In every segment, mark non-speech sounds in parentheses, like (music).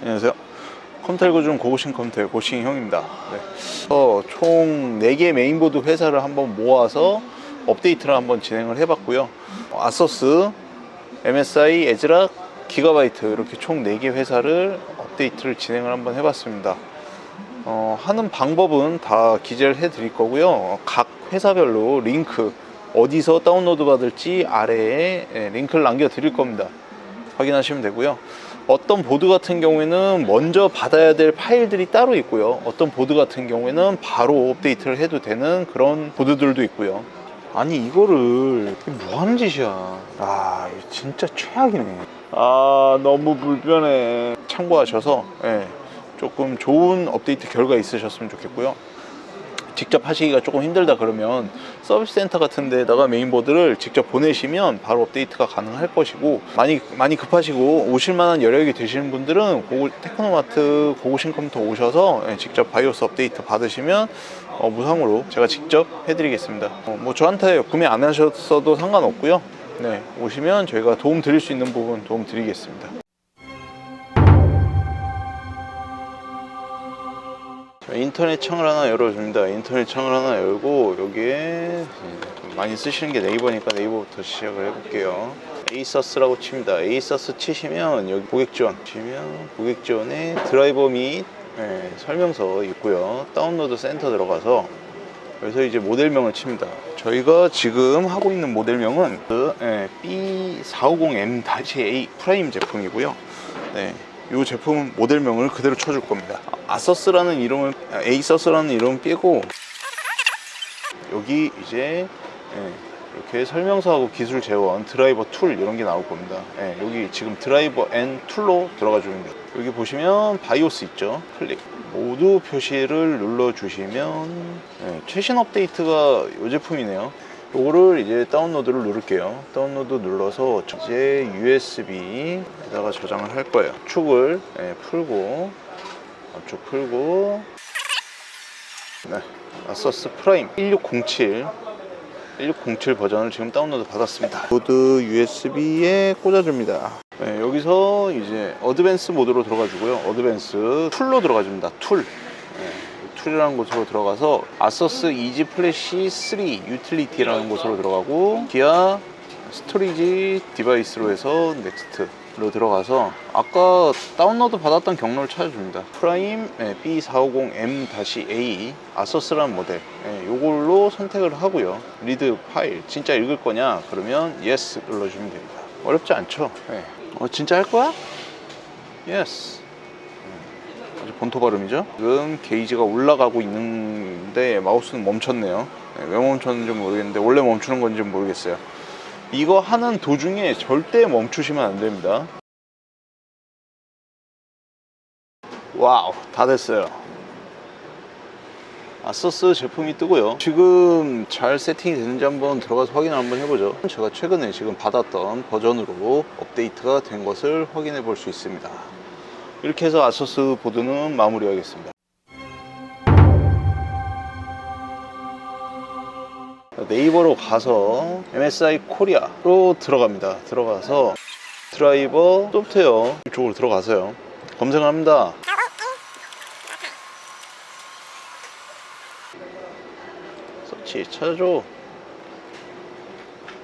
안녕하세요. 컴텔 중 고고싱 컴텔 고싱 형입니다. 네. 어, 총 4개 메인보드 회사를 한번 모아서 업데이트를 한번 진행을 해봤고요. 아서스, MSI, 에즈락, 기가바이트 이렇게 총 4개 회사를 업데이트를 진행을 한번 해봤습니다. 어, 하는 방법은 다 기재를 해드릴 거고요. 각 회사별로 링크 어디서 다운로드 받을지 아래에 예, 링크를 남겨드릴 겁니다. 확인하시면 되고요. 어떤 보드 같은 경우에는 먼저 받아야 될 파일들이 따로 있고요. 어떤 보드 같은 경우에는 바로 업데이트를 해도 되는 그런 보드들도 있고요. 아니 이거를 이게 뭐 하는 짓이야. 아 진짜 최악이네. 아 너무 불편해. 참고하셔서 예, 조금 좋은 업데이트 결과 있으셨으면 좋겠고요. 직접 하시기가 조금 힘들다 그러면 서비스 센터 같은 데다가 메인보드를 직접 보내시면 바로 업데이트가 가능할 것이고 많이 많이 급하시고 오실 만한 여력이 되시는 분들은 고고, 테크노마트 고고신 컴퓨터 오셔서 예, 직접 바이오스 업데이트 받으시면 어, 무상으로 제가 직접 해드리겠습니다. 어, 뭐 저한테 구매 안 하셨어도 상관없고요. 네, 오시면 저희가 도움 드릴 수 있는 부분 도움 드리겠습니다. 인터넷 창을 하나 열어줍니다. 인터넷 창을 하나 열고 여기에 좀 많이 쓰시는 게 네이버니까 네이버부터 시작을 해볼게요. 에이서스라고 칩니다. 에이서스 치시면 여기 고객 지원 치면 고객 지원에 드라이버 및 예, 설명서 있고요. 다운로드 센터 들어가서 여기서 이제 모델명을 칩니다. 저희가 지금 하고 있는 모델명은 그 예, B450M-A 프라임 제품이고요. 네, 이 제품 모델명을 그대로 쳐줄 겁니다. 아서스라는 이름을 아, 에이서스라는 이름 빼고 여기 이제 예, 이렇게 설명서하고 기술 재원, 드라이버 툴 이런 게 나올 겁니다. 예, 여기 지금 드라이버 앤 툴로 들어가 주면 돼요. 여기 보시면 바이오스 있죠. 클릭. 모두 표시를 눌러 주시면 예, 최신 업데이트가 이 제품이네요. 요거를 이제 다운로드를 누를게요. 다운로드 눌러서 이제 USB에다가 저장을 할 거예요. 축을 예, 풀고 앞쪽 풀고 네, 아서스 프라임 1607 1607 버전을 지금 다운로드 받았습니다. 모드 USB에 꽂아줍니다. 네, 여기서 이제 어드밴스 모드로 들어가 주고요. 어드밴스 툴로 들어가 줍니다. 툴. 네, 툴이라는 곳으로 들어가서 아서스 이지 플래시 3 유틸리티라는 곳으로 들어가고 기아 스토리지 디바이스로 해서 넥스트 로 들어가서 아까 다운로드 받았던 경로를 찾아줍니다. 프라임 네, B450M-A 아서스라는 모델 네, 요걸로 선택을 하고요. 리드 파일 진짜 읽을 거냐? 그러면 yes 눌러주면 됩니다. 어렵지 않죠? 네. 어, 진짜 할 거야? yes. 아주 본토 발음이죠. 지금 게이지가 올라가고 있는데 마우스는 멈췄네요. 네, 왜 멈췄는지 모르겠는데 원래 멈추는 건지 모르겠어요. 이거 하는 도중에 절대 멈추시면 안 됩니다. 와우, 다 됐어요. 아서스 제품이 뜨고요. 지금 잘 세팅이 되는지 한번 들어가서 확인을 한번 해보죠. 제가 최근에 지금 받았던 버전으로 업데이트가 된 것을 확인해 볼 수 있습니다. 이렇게 해서 아서스 보드는 마무리하겠습니다. 네이버로 가서 MSI 코리아로 들어갑니다. 들어가서 드라이버 소프트웨어 이쪽으로 들어가서요. 검색을 합니다. 서치 찾아줘.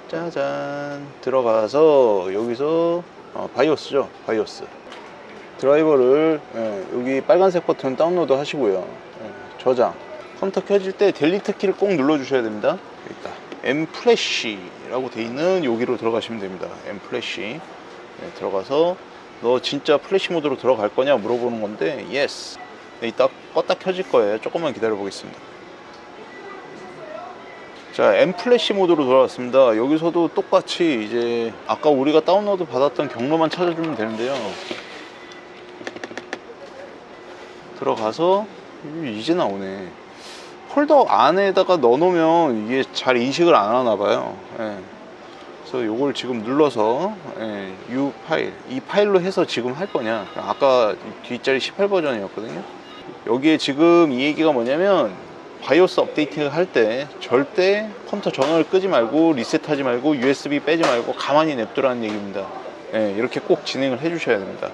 짜잔. 들어가서 여기서 어, 바이오스죠. 바이오스. 드라이버를 예, 여기 빨간색 버튼 다운로드 하시고요. 예, 저장. 컴퓨터 켜질 때 델리트 키를 꼭 눌러 주셔야 됩니다. 여기 있다. M 플래시라고 돼 있는 여기로 들어가시면 됩니다. M 플래시. 네, 들어가서 너 진짜 플래시 모드로 들어갈 거냐 물어보는 건데 yes. 네, 이따 껐다 켜질 거예요. 조금만 기다려 보겠습니다. 자, M 플래시 모드로 돌아왔습니다. 여기서도 똑같이 이제 아까 우리가 다운로드 받았던 경로만 찾아주면 되는데요. 들어가서 이제 나오네. 폴더 안에다가 넣어놓으면 이게 잘 인식을 안 하나 봐요. 예. 그래서 요걸 지금 눌러서 예, U 파일 이 파일로 해서 지금 할 거냐? 아까 뒷자리 18 버전이었거든요. 여기에 지금 이 얘기가 뭐냐면 바이오스 업데이팅을 할때 절대 컴퓨터 전원을 끄지 말고 리셋하지 말고 USB 빼지 말고 가만히 냅두라는 얘기입니다. 예, 이렇게 꼭 진행을 해주셔야 됩니다.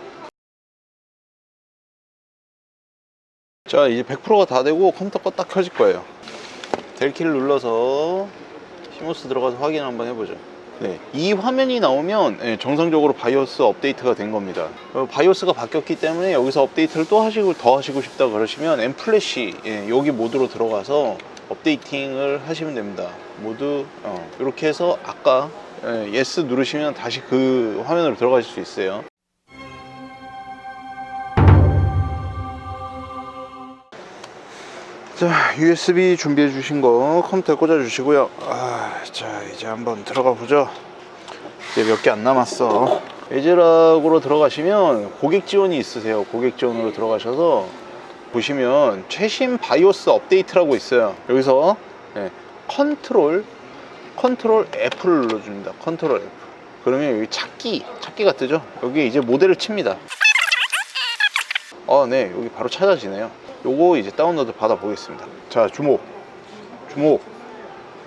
자 이제 100%가 다 되고 컴퓨터가 딱 켜질 거예요. 델키를 눌러서 시모스 들어가서 확인 한번 해보죠. 네, 이 화면이 나오면 예, 정상적으로 바이오스 업데이트가 된 겁니다. 어, 바이오스가 바뀌었기 때문에 여기서 업데이트를 또 하시고 더 하시고 싶다 그러시면 엠플래시 예, 여기 모드로 들어가서 업데이팅을 하시면 됩니다. 모두 어, 이렇게 해서 아까 예, 예스 누르시면 다시 그 화면으로 들어가실 수 있어요 자, USB 준비해 주신 거 컴퓨터에 꽂아 주시고요. 아, 자, 이제 한번 들어가 보죠. 이제 몇 개 안 남았어. 에즈락으로 들어가시면 고객 지원이 있으세요. 고객 지원으로 들어가셔서 보시면 최신 바이오스 업데이트라고 있어요. 여기서 예, 컨트롤 컨트롤 F를 눌러줍니다. 컨트롤 F. 그러면 여기 찾기 찾기가 뜨죠. 여기 이제 모델을 칩니다. 아, 네, 여기 바로 찾아지네요. 요거 이제 다운로드 받아 보겠습니다. 자, 주목, 주목.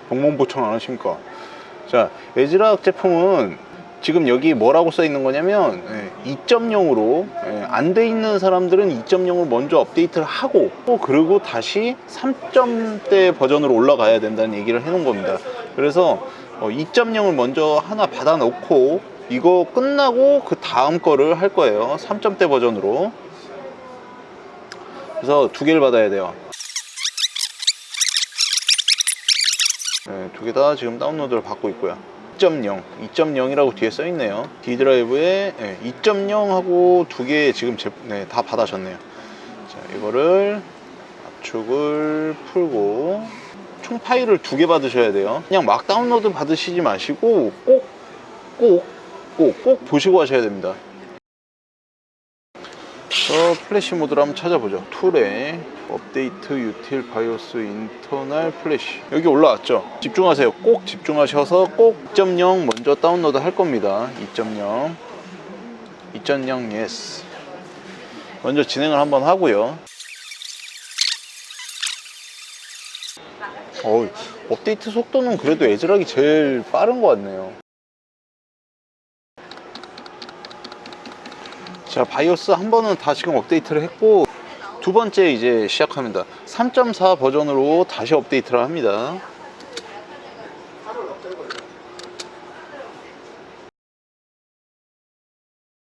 복문보청 안 하십니까? 자, 에즈락 제품은 지금 여기 뭐라고 써 있는 거냐면 2.0으로 안 돼 있는 사람들은 2.0을 먼저 업데이트를 하고 또 그리고 다시 3점대 버전으로 올라가야 된다는 얘기를 해 놓은 겁니다. 그래서 2.0을 먼저 하나 받아 놓고 이거 끝나고 그 다음 거를 할 거예요. 3점대 버전으로. 그래서 두 개를 받아야 돼요. 네, 두개 다 지금 다운로드를 받고 있고요. 2.0, 2.0이라고 뒤에 써 있네요. D 드라이브에 2.0하고 두 개 지금 제, 네, 다 받아셨네요. 자, 이거를 압축을 풀고 총 파일을 두 개 받으셔야 돼요. 그냥 막 다운로드 받으시지 마시고 꼭, 꼭, 꼭, 꼭 보시고 하셔야 됩니다. 저 플래시 모드를 한번 찾아보죠. 툴에 업데이트 유틸 바이오스 인터널 플래시 여기 올라왔죠. 집중하세요. 꼭 집중하셔서 꼭 2.0 먼저 다운로드 할 겁니다. 2.0 2.0 yes 먼저 진행을 한번 하고요. 어, 업데이트 속도는 그래도 에즈락이 제일 빠른 것 같네요. 자, 바이오스 한 번은 다 지금 업데이트를 했고 두 번째 이제 시작합니다. 3.4 버전으로 다시 업데이트를 합니다.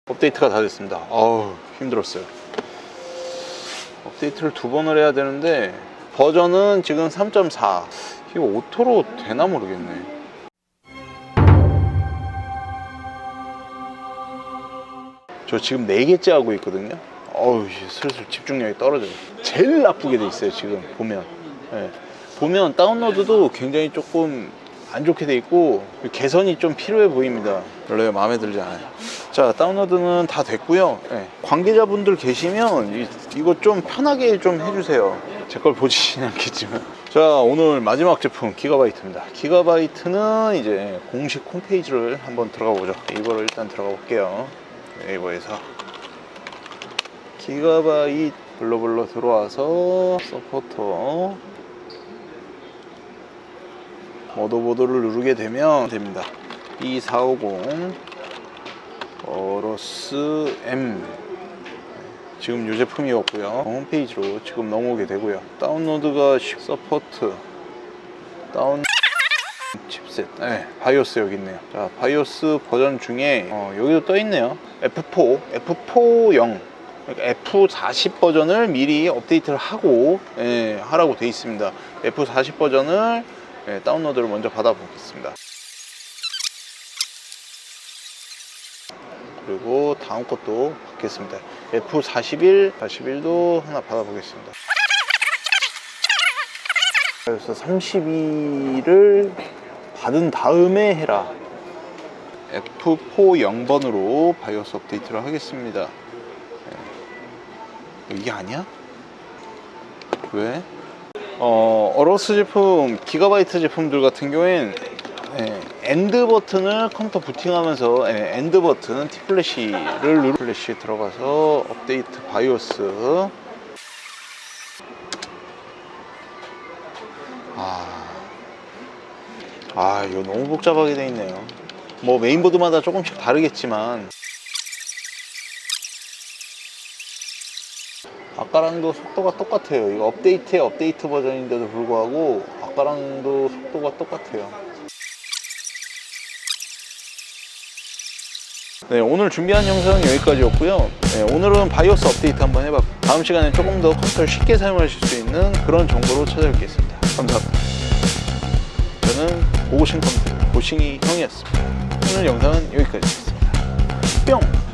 업데이트가 다 됐습니다. 어우, 힘들었어요. 업데이트를 두 번을 해야 되는데 버전은 지금 3.4. 이거 오토로 되나 모르겠네. 저 지금 네 개째 하고 있거든요. 어우, 슬슬 집중력이 떨어져요. 제일 나쁘게 돼 있어요, 지금 보면. 예. 보면 다운로드도 굉장히 조금 안 좋게 돼 있고 개선이 좀 필요해 보입니다. 별로 마음에 들지 않아요. 자, 다운로드는 다 됐고요. 예. 관계자분들 계시면 이, 이거 좀 편하게 좀 해주세요. 제 걸 보시진 않겠지만. 자, 오늘 마지막 제품 기가바이트입니다. 기가바이트는 이제 공식 홈페이지를 한번 들어가 보죠. 이거를 일단 들어가 볼게요. 네이버에서. 기가바이트 블로블로 들어와서 서포터 머더보드를 누르게 되면 됩니다. 2450 어로스 M. 지금 이 제품이었고요. 홈페이지로 지금 넘어오게 되고요. 다운로드가 쉽- 서포트 다운 칩셋. 네, 바이오스 여기 있네요. 자 바이오스 버전 중에 어, 여기도 떠 있네요. F4 F40 그러니까 F40 버전을 미리 업데이트를 하고 예, 하라고 돼 있습니다. F40 버전을 예, 다운로드를 먼저 받아 보겠습니다. 그리고 다음 것도 받겠습니다. F41 41도 하나 받아 보겠습니다. 그래서 32를 받은 다음에 해라 F4 0번으로 바이오스 업데이트를 하겠습니다 네. 이게 아니야? 왜? 어, 어로스 제품, 기가바이트 제품들 같은 경우엔 예, 엔드 버튼을 컴퓨터 부팅하면서 예, 엔드 버튼 T 플래시를 누르 플래시 들어가서 업데이트 바이오스 아 이거 너무 복잡하게 돼 있네요. 뭐 메인보드마다 조금씩 (laughs) 다르겠지만 아까랑도 속도가 똑같아요. 이거 업데이트의 업데이트 버전인데도 불구하고 아까랑도 속도가 똑같아요. 네, 오늘 준비한 영상은 여기까지였고요. 네, 오늘은 바이오스 업데이트 한번 해봤고 다음 시간에 조금 더 컴퓨터를 쉽게 사용하실 수 있는 그런 정보로 찾아뵙겠습니다. 감사합니다. 고고싱 컴퓨터 고싱이 형이었습니다. 오늘 영상은 여기까지였습니다. 뿅!